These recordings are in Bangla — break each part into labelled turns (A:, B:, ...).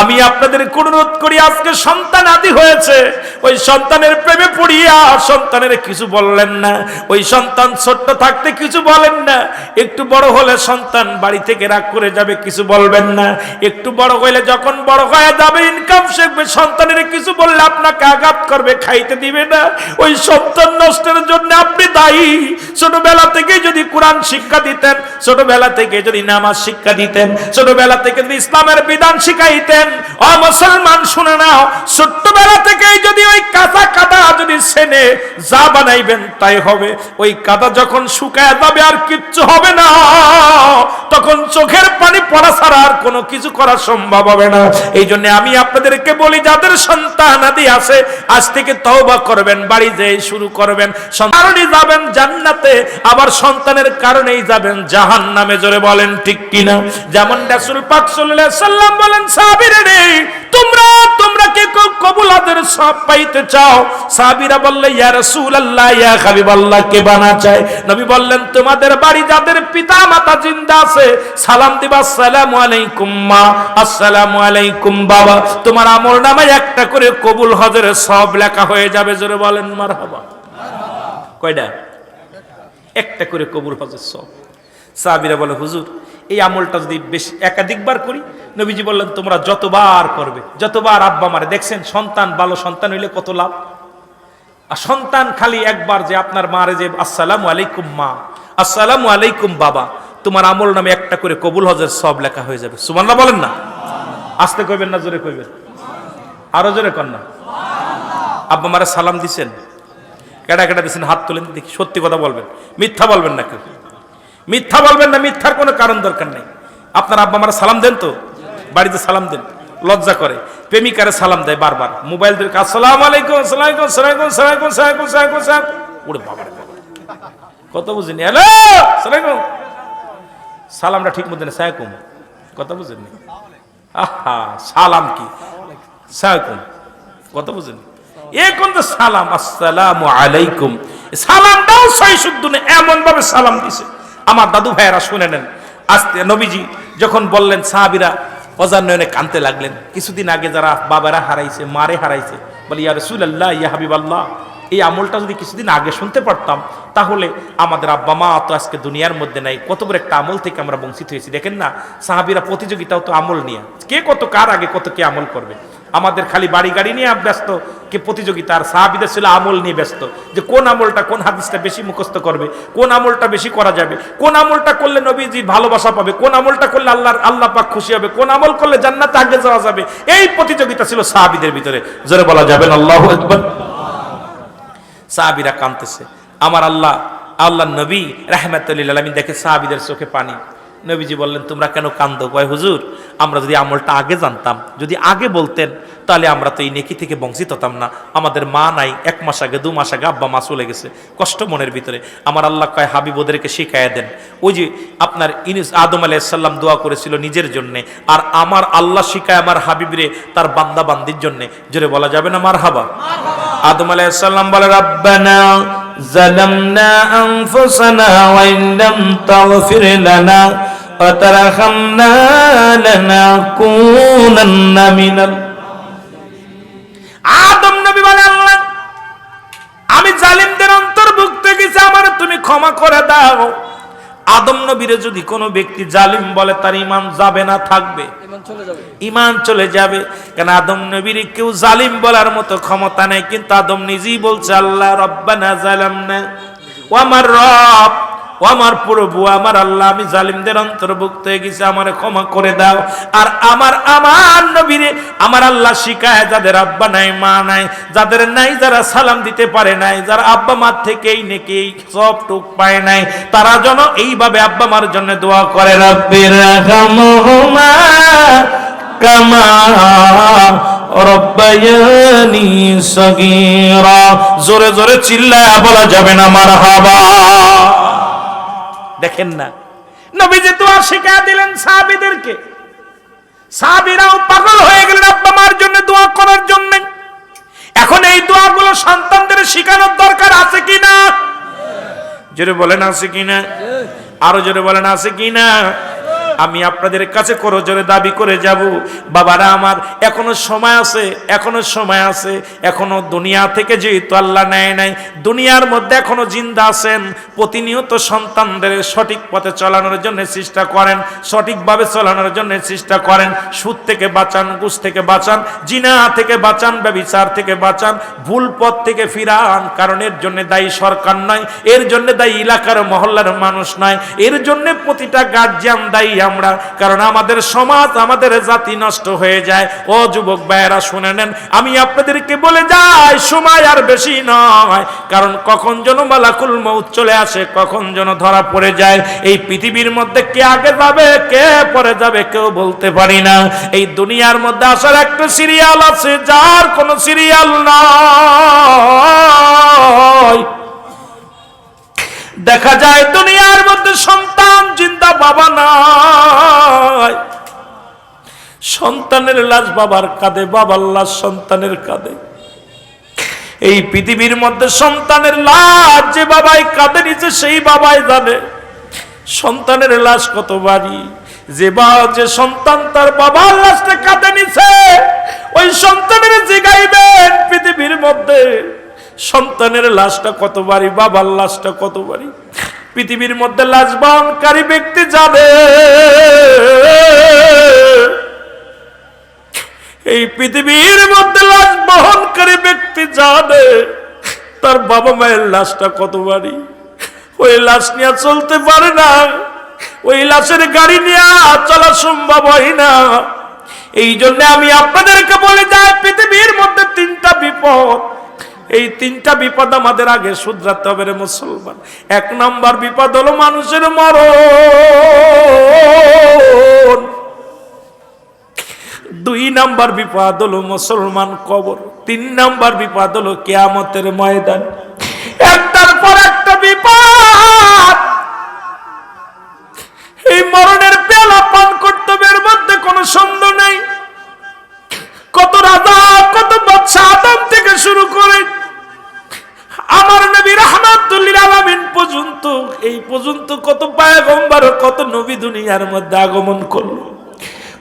A: আমি আপনাদের অনুরোধ করি, আজকে সন্তান আদি হয়েছে। ওই সন্তানের প্রেমে পড়িয়া সন্তানের কিছু বললেন না। ওই সন্তান ছোট্ট থাকতে কিছু বলেন না। একটু বড় হলে সন্তান বাড়ি থেকে রাগ করে যাবে, কিছু বলবেন না। একটু বড় হইলে যখন বড় হয়ে যাবে ইনকাম শিখবে, সন্তানের কিছু বললে আপনাকে আঘাত করবে, খাইতে দিবে না। ওই সন্তান নষ্টের জন্য আপনি দায়ী। ছোটবেলা থেকে যদি কোরআন শিক্ষা দিতেন, ছোটবেলা থেকে যদি নামাজ শিক্ষা দিতেন, ছোটবেলা থেকে যদি ইসলামের বিধান শিখাইতেন ও মুসলমান, শুনে নাও, ছোট্টবেলা থেকেই যদি ওই কাদা যদি সেনে যা বানাইবেন তাই হবে। ওই কাদা যখন শুকায় যাবে আর কিচ্ছু হবে না, তখন চোখের পানি পড়া ছাড়া আর কোনো কিছু করা সম্ভব হবে না। এই জন্য আমি আপনাদেরকে বলি, যাদের সন্তান আদি আছে, আজ থেকে তওবা করবেন, বাড়ি যেয়ে শুরু করবেন। সন্তানই যাবেন জান্নাতে, আবার সন্তানের কারণেই যাবেন জাহান নামে জোরে বলেন ঠিক কিনা? যেমন রাসূল পাক সাল্লাম বলেন সাহাবীরা রে, তোমরা তোমরা কে সব পাইতে চাও? সাহাবীরা বললে, ইয়া রাসূলুল্লাহ, ইয়া কে বানা নবী বললেন, তোমাদের বাড়ি যাদের পিতা মাতা জিন্দা আছে, সালাম দিবা, আসসালামু আলাইকুম মা, আসসালামু আলাইকুম বাবা। তোমার আমল নামায় একটা করে কবুল হজরের সব লেখা হয়ে যাবে, জোরে বলেন, মারহাবা। কয়টা? একটা করে কবুল হজের সব। সাহাবীরা বলে, হুজুর এই আমলটা যদি বেশি একাধিকবার করি, নবীজি বললেন, তোমরা যতবার করবে, যতবার আব্বা মারে দেখছেন, সন্তান, ভালো সন্তান হইলে কত লাভ? আর সন্তান খালি একবার যে আপনার মারে যে, আসসালামু আলাইকুম মা, আসসালামু আলাইকুম বাবা। তোমার আমল নামে একটা করে কবুল হজের সব লেখা হয়ে যাবে। সুমান্না বলেন না? আসতে কইবেন না, জোরে কইবেন। আরও জোরে কর না? আব্বা মারে সালাম দিছেন। কেডা কেডা দিছেন? হাত তুলেন দেখি, সত্যি কথা বলবেন। মিথ্যা বলবেন না কেউ। মিথ্যা বলবেন না, মিথ্যার কোনো কারণ দরকার নেই। আপনার আব্বা আমার সালাম দেন তো? বাড়িতে সালাম দেন, লজ্জা করে। প্রেমিকারে সালাম দেয় বারবার। মোবাইল দিয়ে আসসালামু আলাইকুম আসসালামু আলাইকুম আসসালামু আলাইকুম আসসালামু আলাইকুম ওরে বাবা কত বুঝিনি হ্যালো আসসালামু সালামটা ঠিক মতো না সালাইকুম। কথা বুঝেননি আহা, সালাম কি? সালাইকুম। কথা বুঝেন এ কোন তো সালাম? আসসালামু আলাইকুম। সালামটাও সহি শুদ্ধ এমন ভাবে সালাম দিছে। আমার দাদু ভাইয়েরা শুনে নেন। আস্তে নবীজি যখন বললেন, সাহাবিরা অজান্নয়নে কানতে লাগলেন। কিছুদিন আগে যারা বাবারা হারাইছে, মারে হারাইছে, বলে, ইয়া রসুল্লাহ ইয়া হাবিব আল্লাহ এই আমলটা যদি কিছুদিন আগে শুনতে পারতাম, তাহলে আমাদের আব্বা মা তো আজকে দুনিয়ার মধ্যে নাই। কত বড় একটা আমল থেকে আমরা বঞ্চিত হয়েছি। দেখেন না, সাহাবিরা প্রতিযোগিতাও তো আমল নিয়ে। কে কত কার আগে কত কে আমল করবে? আমাদের খালি বাড়ি গাড়ি নিয়ে ব্যস্ত, কে প্রতিযোগিতা আর সাহাবিদের ছিল আমল নিয়ে ব্যস্ত। যে কোন আমলটা কোন হাদিসটা বেশি মুখস্থ করবে, কোন আমলটা বেশি করা যাবে, কোন আমলটা করলে নবীজির ভালোবাসা পাবে, কোন আমলটা করলে আল্লাহর, আল্লাহ পাক খুশি হবে, কোন আমল করলে জান্নাতে আগে যাওয়া যাবে, এই প্রতিযোগিতা ছিল সাহাবিদের ভিতরে। জোরে বলা যাবে না, আল্লাহু আকবার। সাহাবিরা কাঁদতেছে। আমার আল্লাহ আল্লাহ নবী রাহমাতুল্লিল আলমিন দেখে সাহাবিদের চোখে পানি। নবীজি বললেন, তোমরা কেন কান্দ? কয়, হুজুর, আমরা যদি আমলটা আগে জানতাম, যদি আগে বলতেন, তাহলে আমরা তো এই নেকি থেকে বংশিত হতাম না। আমাদের মা নাই, এক মাস আগে, দু মাস আগে আব্বা মা চলে গেছে, কষ্ট মনের ভিতরে। আমার আল্লাহ কয়, হাবিব ওদেরকে শিখাইয়া দেন। ওই যে আপনার ইনিস আদম আলাইসাল্লাম দোয়া করেছিল নিজের জন্যে, আর আমার আল্লাহ শিখায় আমার হাবিবরে তার বান্দা বান্দির জন্যে। জোরে বলা যাবে না মার হাবা আদম আলাইসাল্লাম বলে, রাব্বানা জালামনা আনফুসানা ওয়া ইল্লাম তাগফির লানা وترحمنا لنكونن من ال... আদম নবী বলে আল্লাহ আমি জালিমদের অন্তর্ভুক্ত গেছি আমার তুমি ক্ষমা করে দাও আদম নবীরে যদি কোনো ব্যক্তি জালিম বলে তার ইমান যাবে না থাকবে ইমান চলে যাবে কেন আদম নবীর কেউ জালিম বলার মতো ক্ষমতা নেই কিন্তু আদম নিজেই বলছে আল্লাহ রব্বানা জালামনা ও আমার রব ও আমার প্রভু, আমার আল্লাহ, আমি জালিমদের অন্তর্ভুক্ত হয়ে গেছি, আমার ক্ষমা করে দাও। আর আমার আমার নবীরে, আমার আল্লাহ শিখায় যাদের আব্বা নাই, মা নাই, যাদের নাই, যারা সালাম দিতে পারে নাই, যারা আব্বা মার থেকেই নেকেই সব টুক পায় নাই, তারা যেন এইভাবে আব্বা মার জন্য দোয়া করে, রব্বির কামা জোরে জোরে চিল্লায় বলা যাবে না, মারহাবা। দেখেন না। নবীজি তো আর শিখা দিলেন সাহাবিদেরকে। সাহাবিরাও পাগল হয়ে গেলেন আব্বা মার জন্য দোয়া করার জন্য। এখন এই দোয়াগুলো সন্তানদের শেখানোর দরকার আছে কি না জোরে বলেন, আছে কি না আরও জোরে বলেন, আছে কিনা? আমি আপনাদের কাছে করজোরে দাবি করে যাব। বাবারা আমার, এখনও সময় আছে, এখনও সময় আছে, এখনও দুনিয়া থেকে যেহেতু আল্লাহ নেয় নাই, দুনিয়ার মধ্যে এখনও জিন্দা আছেন, প্রতিনিয়ত সন্তানদের সঠিক পথে চলানোর জন্য চেষ্টা করেন, সঠিকভাবে চলানোর জন্য চেষ্টা করেন, সুদ থেকে বাঁচান, ঘুষ থেকে বাঁচান, জিনা থেকে বাঁচান, ব্যবিচার থেকে বাঁচান, ভুল পথ থেকে ফিরান, কারণ এর জন্য দায়ী সরকার নয়, এর জন্য দায়ী এলাকার মহল্লার মানুষ নয়, এর জন্য প্রতিটা গার্জিয়ান দায়ী আমরা, কারণ আমাদের সমাজ, আমাদের জাতি নষ্ট হয়ে যায়। ও যুবক ভাইয়েরা, শুনে নেন, আমি আপনাদেরকে বলে যাই, সময় আর বেশি নয়। কারণ কখন যেন মালাকুল মৌত চলে আসে, কখন যেন ধরা পড়ে যায়। এই পৃথিবীর মধ্যে কে আগে যাবে, কে পরে যাবে, কেউ বলতে পারি না। এই দুনিয়ার মধ্যে আসার একটা সিরিয়াল আছে, যার কোনো সিরিয়াল নয় দেখা যায়, দুনিয়ার মধ্যে সন্তান চিন্তা বাবা নাই। সন্তানের লাশ বাবার কাঁধে, বাবার লাশ সন্তানের কাঁধে। এই পৃথিবীর মধ্যে সন্তানের লাশ যে বাবাই কাঁধে নিচে, সেই বাবাই জানে। সন্তানের লাশ কত বাড়ি? যে বা, যে সন্তান তার বাবার লাশটা কাঁধে নিছে ওই সন্তানের জিগাইবেন পৃথিবীর মধ্যে। সন্তানের লাশটা কত বাড়ি? বাবার লাশটা কত বাড়ি? পৃথিবীর মধ্যে লাশ বহনকারী ব্যক্তি যাবে। এই পৃথিবীর মধ্যে লাশ বহনকারী ব্যক্তি জানে তার বাবা মায়ের লাশটা কত বাড়ি ওই লাশ নিয়ে চলতে পারে না। ওই লাশের গাড়ি নিয়ে চলা সম্ভব হয় না। এই জন্য আমি আপনাদেরকে বলে যাই, পৃথিবীর মধ্যে তিনটা বিপদ। এই তিনটা বিপদ আমাদের আগে শুধরাতে হবে রে মুসলমান। এক নম্বর বিপদ হলো মানুষের মরণ। দুই নাম্বার বিপদ হলো মুসলমান কবর। তিন নাম্বার বিপদ হলো কেয়ামতের ময়দান। একটার পর একটা বিপদ। এই মরণের পেলা পান কর্তব্যের মধ্যে কোনো সন্দেহ নেই। কত রাজা, কত বাচ্চা আদম থেকে শুরু করে আমার নবী রহমাতুল্লিল আলামিন পর্যন্ত, এই পর্যন্ত কত পায়গম্বর, কত নবী দুনিয়ার মধ্যে আগমন করল।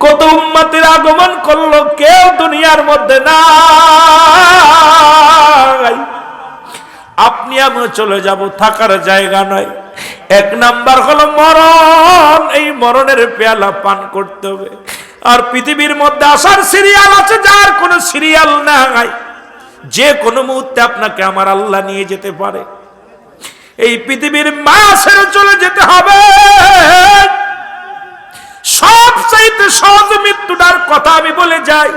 A: কত উম্মতের আগমন করল, কেউ দুনিয়ার মধ্যে নাই। আপনি আমি চলে যাব, থাকার জায়গা নয় এক নাম্বার হলো মরণ, এই মরণের পেয়ালা পান করতে হবে। আর পৃথিবীর মধ্যে আসার সিরিয়াল আছে, যার কোনো সিরিয়াল নাই। যে কোনো মুহূর্তে আপনাকে আমার আল্লাহ নিয়ে যেতে পারে। এই পৃথিবীর মায়া ছেড়ে চলে যেতে হবে। সবচাইতে সহজ মৃত্যুটার কথা আমি বলে যাই।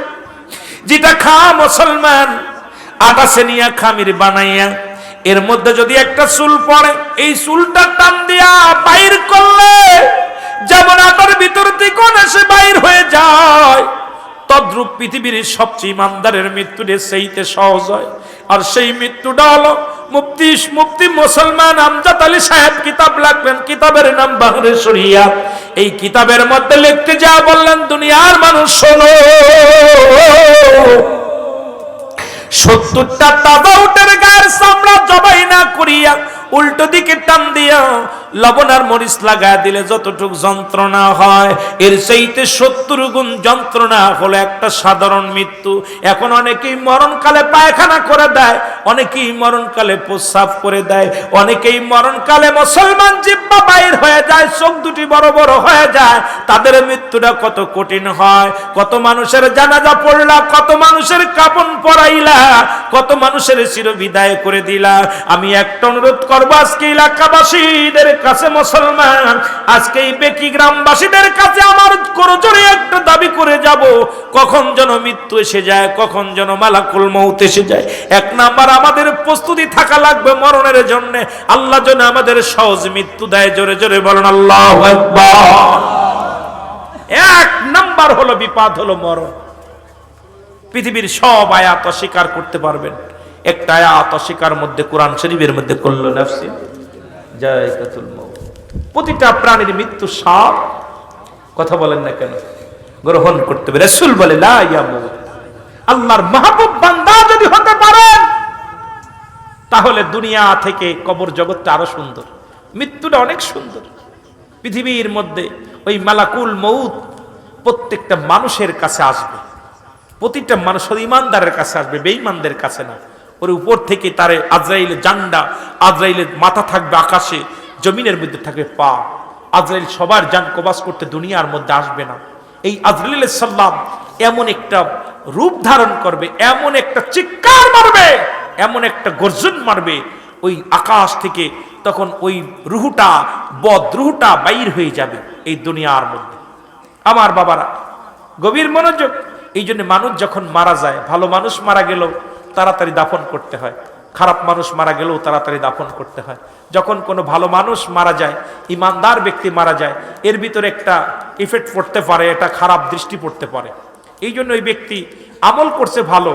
A: যেটা খা মুসলমান, আটা সেনিয়া খামির বানাইয়া, এর মধ্যে যদি একটা চুল পড়ে, এই চুলটা টান দিয়া বাইর করলে, যেমন আটার ভিতর থেকে এসে বাইর হয়ে যায়। তদ্রূপ পৃথিবীর সবচেয়ে ইমানদারের মৃত্যুটা সেইতে সহজ হয়। আর সেই মৃত্যুটা হলো মুফতি মুফতি মুসলমান আমজাদ আলী সাহেব কিতাব লাগবেন, কিতাবের নাম বাহরে শরিয়া। এই কিতাবের মধ্যে লিখতে যা বললেন, দুনিয়ার মানুষ শোনো। সত্তরটা তাজা উটের গায়ের চামড়া জবাই না করিয়া উল্টো দিকে টান দিয়া লবণ আর মরিচ লাগায় দিলে যতটুক যন্ত্রণা হয়, এর সেইতে সত্তর গুণ যন্ত্রণা হলো একটা সাধারণ মৃত্যু। এখন অনেকেই মরণকালে পায়খানা করে দেয়, অনেকেই মরণকালে প্রস্রাব করে দেয়, অনেকেই মরণকালে মুসলমান জিব্বা বাইর হয়ে যায়, চোখ দুটি বড় বড় হয়ে যায়, তাদের মৃত্যুটা কত কঠিন হয়, কত মানুষের জানাজা পড়লা, কত মানুষের কাপন পরাইলা, কত মানুষের চির বিদায় করে দিলা। আমি একটা অনুরোধ করব আজকে এলাকাবাসীদের কাছে মুসলমান, আজকে এই বেকি গ্রামবাসীদের কাছে আমার করজোরে একটা দাবি করে যাব। কখন যেন মৃত্যু এসে যায়, কখন যেন মালাকুল মৌত এসে যায়। এক নাম্বার, আমাদের প্রস্তুতি থাকা লাগবে মরণের জন্য। আল্লাহ যেন আমাদের সহজ মৃত্যু দেয়, জোরে জোরে বলেন, আল্লাহ এক নাম্বার হলো বিপদ হলো মরণ। পৃথিবীর সব আয়াত অস্বীকার করতে পারবেন। একটা আয়াত অস্বীকার মধ্যে, কোরআন শরীফের মধ্যে করল নাফসি। জায়গাতুল মউত। প্রতিটা প্রাণীর মৃত্যু সাপ। কথা বলেন না কেন? গ্রহণ করতে হবে। রাসূল বলে আল্লাহর মাহবুব বান্দা যদি হতে পারেন তাহলে দুনিয়া থেকে কবর জগৎটা আরও সুন্দর। মৃত্যুটা অনেক সুন্দর। পৃথিবীর মধ্যে ওই মালাকুল মৌত প্রত্যেকটা মানুষের কাছে আসবে। প্রতিটা মানুষ শুধু ইমানদারের কাছে আসবে, বেঈমানদের কাছে না। ওর উপর থেকে তারে আজরাইলের জান্ডা আজরাইলের মাথা থাকবে আকাশে, জমিনের মধ্যে থাকবে পা। আজরাইল সবার যান কবাস করতে দুনিয়ার মধ্যে আসবে না। এই আজরাইল সাল্লাম এমন একটা রূপ ধারণ করবে, এমন একটা চিৎকার মারবে, এমন একটা গর্জন মারবে, ওই আকাশ থেকে তখন ওই রুহুটা, বদ রুহুটা বাইর হয়ে যাবে এই দুনিয়ার মধ্যে। আমার বাবারা, গভীর মনোযোগ। এই জন্য মানুষ যখন মারা যায়, ভালো মানুষ মারা গেলেও তাড়াতাড়ি দাফন করতে হয়। খারাপ মানুষ মারা গেলেও তাড়াতাড়ি দাফন করতে হয়। যখন কোনো ভালো মানুষ মারা যায়, ইমানদার ব্যক্তি মারা যায়, এর ভিতরে একটা ইফেক্ট পড়তে পারে এটা খারাপ দৃষ্টি পড়তে পারে। এই জন্য ওই ব্যক্তি আমল করছে ভালো।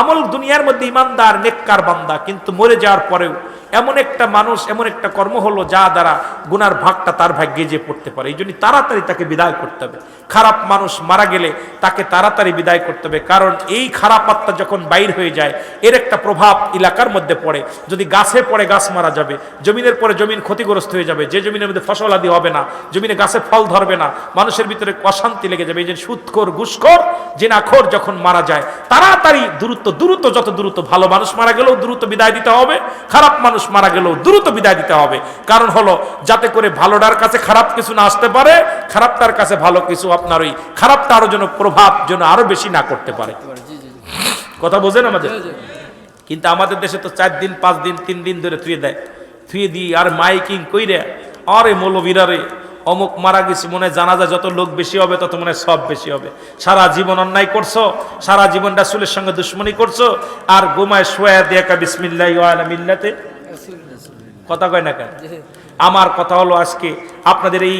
A: আমল দুনিয়ার মধ্যে ইমানদার, নেককার বান্দা, কিন্তু মরে যাওয়ার পরেও এমন একটা মানুষ, এমন একটা কর্ম হলো যা দ্বারা গুনার ভাগটা তার ভাগ্যে যে পড়তে পারে। এই জন্য তাড়াতাড়ি তাকে বিদায় করতে হবে। খারাপ মানুষ মারা গেলে তাকে তাড়াতাড়ি বিদায় করতে হবে। কারণ এই খারাপ আত্মা যখন বাইর হয়ে যায়, এর একটা প্রভাব এলাকার মধ্যে পড়ে। যদি গাছে পড়ে গাছ মারা যাবে, জমিনের পরে জমিন ক্ষতিগ্রস্ত হয়ে যাবে, যে জমিনের মধ্যে ফসল আদি হবে না, জমিনে গাছে ফল ধরবে না, মানুষের ভিতরে অশান্তি লেগে যাবে। এই যে সুৎখোর, ঘুষখোর, জেনাখোর যখন মারা যায়, তাড়াতাড়ি দ্রুত দ্রুত, যত দ্রুত ভালো মানুষ মারা গেলেও দ্রুত বিদায় দিতে হবে। খারাপ মানুষ মারা গেলেও দ্রুত বিদায় দিতে হবে। কারণ হলো যাতে করে ভালোটার কাছে খারাপ কিছু না আসতে পারে খারাপটার কাছে ভালো কিছু আপনার ওই খারাপটা আরও যেন প্রভাব যেন আরও বেশি না করতে পারে। কথা বোঝেন আমাদের? কিন্তু আমাদের দেশে তো চার দিন পাঁচ দিন তিন দিন ধরে থুয়ে দেয়। থুয়ে দিই আর মাইকিং কইরে আরে মৌলবীরারে অমুক মারা গেছি মনে হয় জানাজা যত লোক বেশি হবে তত মনে হয় সব বেশি হবে। সারা জীবন অন্যায় করছ সারা জীবন রাসুলের সঙ্গে দুশ্মনী করছ আর গোমায় সোয়া দিয়াকা বিসমিল্লাহ ওয়ালা মিল্লাতে। কথা কয় না কেন? আমার কথা হলো আজকে আপনাদের এই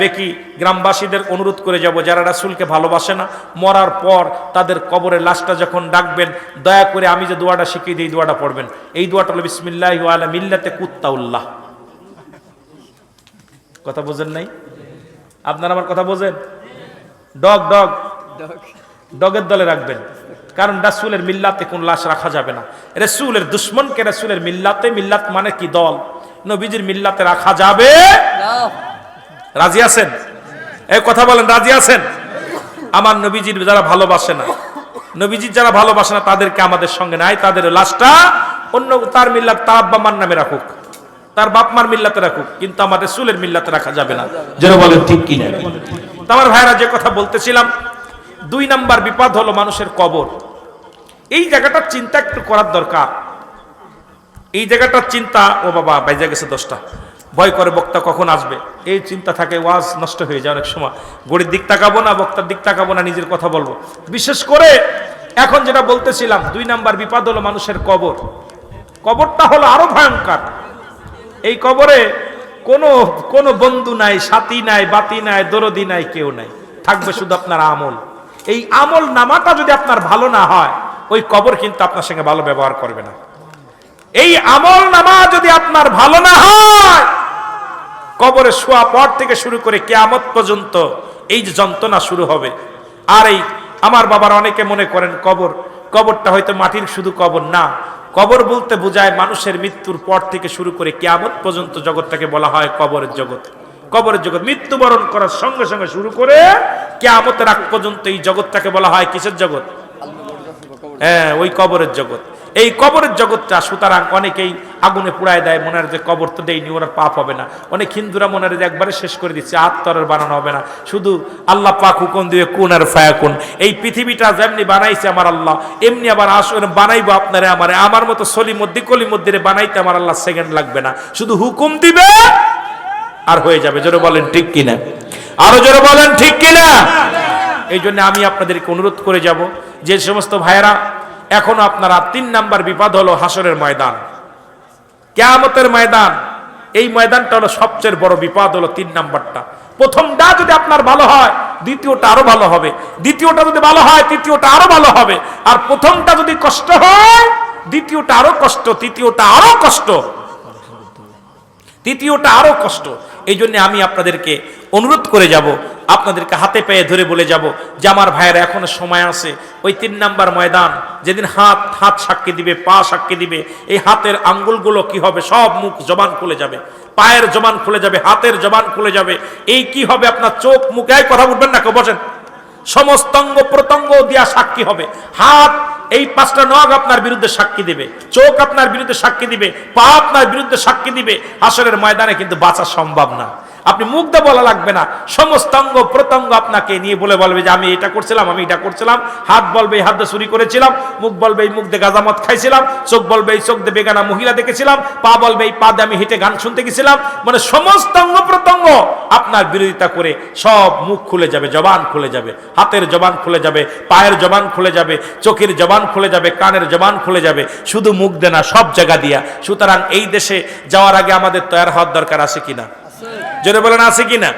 A: বেকি গ্রামবাসীদের অনুরোধ করে যাব যারা রাসুলকে ভালোবাসে না মরার পর তাদের কবরের লাশটা যখন ডাকবেন দয়া করে আমি যে দোয়াটা শিখিয়ে দিই এই দোয়াটা পড়বেন। এই দোয়াটা হলো বিসমিল্লাহ আলা মিল্লাতে কুত্তাউল্লাহ। কথা বোঝেন নাই? আপনারা আমার কথা বোঝেন? ডগ। ডগ। ডগের দলে রাখবেন। কারণ রাসুলের মিল্লাতে কোন লাশ রাখা যাবে না। রসুলের দুশ্মনকে রসুলের মিল্লাতে মিল্লাত মানে কি দল? নবীজির মিল্লাতে রাখা যাবে? রাজি আছেন? এই কথা বলেন রাজি আছেন? আমার নবীজির যারা ভালোবাসে না নবীজির যারা ভালোবাসে না তাদেরকে আমাদের সঙ্গে নাই তাদের লাশটা অন্য তার মিল্লাত তার আব্বা মার নামে রাখুক। তার বাপ মার মিল্লাতে রাখুক কিন্তু আমাদের সুলের মিল্লাতে রাখা যাবে না। যেন বলেন ঠিক কিনা? তো আমার ভাইরা যে কথা বলতেছিলাম দুই নাম্বার বিপদ হলো মানুষের কবর। এই জায়গাটার চিন্তা একটু করার দরকার। এই জায়গাটার চিন্তা, ও বাবা, বাইজা গেছে দশটা। ভয় করে বক্তা কখন আসবে? এই চিন্তা থাকে, ওয়াজ নষ্ট হয়ে যায় অনেক সময়। গড়ির দিক তাকাবো না, বক্তার দিক তাকাবো না, নিজের কথা বলব। বিশেষ করে এখন যেটা বলতেছিলাম, দুই নাম্বার বিপদ হলো মানুষের কবর। কবরটা হলো আরও ভয়ঙ্কর। এই কবরে কোনো কোনো বন্ধু নাই, সাথী নাই, বাতি নাই, দরদি নাই, কেউ নাই। থাকবে শুধু আপনার আমল। এই আমল নামাটা যদি আপনার ভালো না হয় ওই কবর কিন্তু আপনার সঙ্গে ভালো ব্যবহার করবে না। এই আমল নামা যদি আপনার ভালো না হয়, কবরে শোয়া পর থেকে শুরু করে কেয়ামত পর্যন্ত এই যে যন্ত্রণা শুরু হবে। আর এই আমার বাবার অনেকে মনে করেন কবর, কবরটা হয়তো মাটির শুধু কবর না, কবর বলতে বোঝায় মানুষের মৃত্যুর পর থেকে শুরু করে কেয়ামত পর্যন্ত জগৎটাকে বলা হয় কবরের জগৎ। কবরের জগৎ, মৃত্যুবরণ করার সঙ্গে সঙ্গে শুরু করে কেয়ামতের আগ পর্যন্ত এই জগৎটাকে বলা হয় কিসের জগৎ? হ্যাঁ ওই কবরের জগৎ। এই কবরের জগৎটা সুতরাং অনেকেই আগুনে পুড়ায় দেয়, মনে যে কবর তো দেয়নি ওনার পাপ হবে না। অনেক হিন্দুরা মনে যে একবারে শেষ করে দিচ্ছে আত্মরের বানানো হবে না। শুধু আল্লাহ পাক হুকুম দিয়ে কোন আর ফায়া কোন এই পৃথিবীটা যেমনি বানাইছে আমার আল্লাহ, এমনি আবার আসলে বানাইবো আপনারে আমারে। আমার মতো সলি মধ্যে, কলি মধ্যে বানাইতে আমার আল্লাহ সেকেন্ড লাগবে না। শুধু হুকুম দিবে আর হয়ে যাবে। জোরে বলেন ঠিক কিনা? আরও জোরে বলেন ঠিক কিনা? এই জন্য আমি আপনাদেরকে অনুরোধ করে যাব যে সমস্ত ভাইয়েরা, এখনও আপনারা তিন নাম্বার বিপদ হলো হাসরের ময়দান। কেয়ামতের ময়দান, এই ময়দানটা হলো সবচেয়ে বড় বিপদ হলো তিন নাম্বারটা। প্রথমটা যদি আপনার ভালো হয়, দ্বিতীয়টা আরও ভালো হবে। দ্বিতীয়টা যদি ভালো হয়, তৃতীয়টা আরও ভালো হবে। আর প্রথমটা যদি কষ্ট হয়, দ্বিতীয়টা আরও কষ্ট, তৃতীয়টা আরও কষ্ট। তৃতীয়টা আরও কষ্ট। এই জন্য আমি আপনাদেরকে অনুরোধ করে যাব, আপনাদেরকে হাতে পেয়ে ধরে বলে যাব যে আমার ভাইয়ের এখনও সময় আছে। ওই তিন নাম্বার ময়দান, যেদিন হাত হাত সাক্ষী দিবে, পা সাক্ষী দিবে, এই হাতের আঙ্গুলগুলো কি হবে? সব মুখ জবান খুলে যাবে। পায়ের জবান খুলে যাবে, হাতের জবান খুলে যাবে। এই কি হবে আপনার চোখ মুখে? কথা উঠবেন না কেউ, বসেন। সমস্ত অঙ্গ প্রত্যঙ্গ দিয়া সাক্ষী হবে। হাত, এই পাঁচটা নখ আপনার বিরুদ্ধে সাক্ষী দিবে। চোখ আপনার বিরুদ্ধে সাক্ষী দিবে। পা আপনার বিরুদ্ধে সাক্ষী দিবে। হাসরের ময়দানে কিন্তু বাঁচা সম্ভব না। আপনি মুখ দিয়ে বলা লাগবে না। সমস্ত অঙ্গ প্রত্যঙ্গ আপনাকে নিয়ে বলে বলবে যে, আমি এটা করছিলাম, আমি এটা করছিলাম। হাত বলবে এই হাত দিয়ে চুরি করেছিলাম। মুখ বলবে এই মুখ দিয়ে গাজামত খাইছিলাম। চোখ বলবে এই চোখ দিয়ে বেগানা মহিলা দেখেছিলাম। পা বলবে এই পা দিয়ে আমি হেঁটে গান শুনতে গেছিলাম। মানে সমস্ত অঙ্গ প্রত্যঙ্গ আপনার বিরোধিতা করে সব মুখ খুলে যাবে, জবান খুলে যাবে, হাতের জবান খুলে যাবে, পায়ের জবান খুলে যাবে, চোখের জবান খুলে যাবে, কানের জবান খুলে যাবে। শুধু মুখ দেনা সব জায়গা দিয়া। সুতরাং এই দেশে যাওয়ার আগে আমাদের তৈরি হওয়ার দরকার আছে কিনা? জোরে বলেন আছে কিনা?